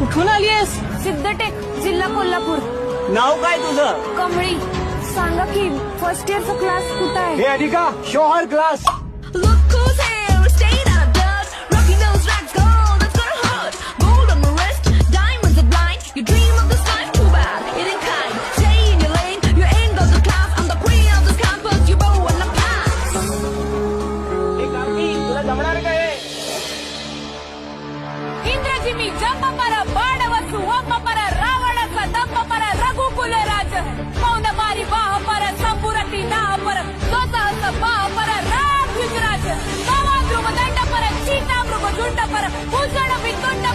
कुठून आलीयस सिद्धटेक जिल्हा कोल्हापूर नाव काय तुझं कमळी सांगा की फर्स्ट इयरचा क्लास कुठं आहे हे अनिका शोहर class Look who's here, staying out of dust. Rocking those racks, gold, that's gonna hurt. Gold on my wrist, diamonds are blind. You dream of this life, too bad, it ain't kind. Stay in your lane, you ain't got the class. I'm the queen of this campus, you bow and I pass. तुला जमणार काय इंद्रजी मी जप पर बाड वसु ओम பூசண விக்கொண்ட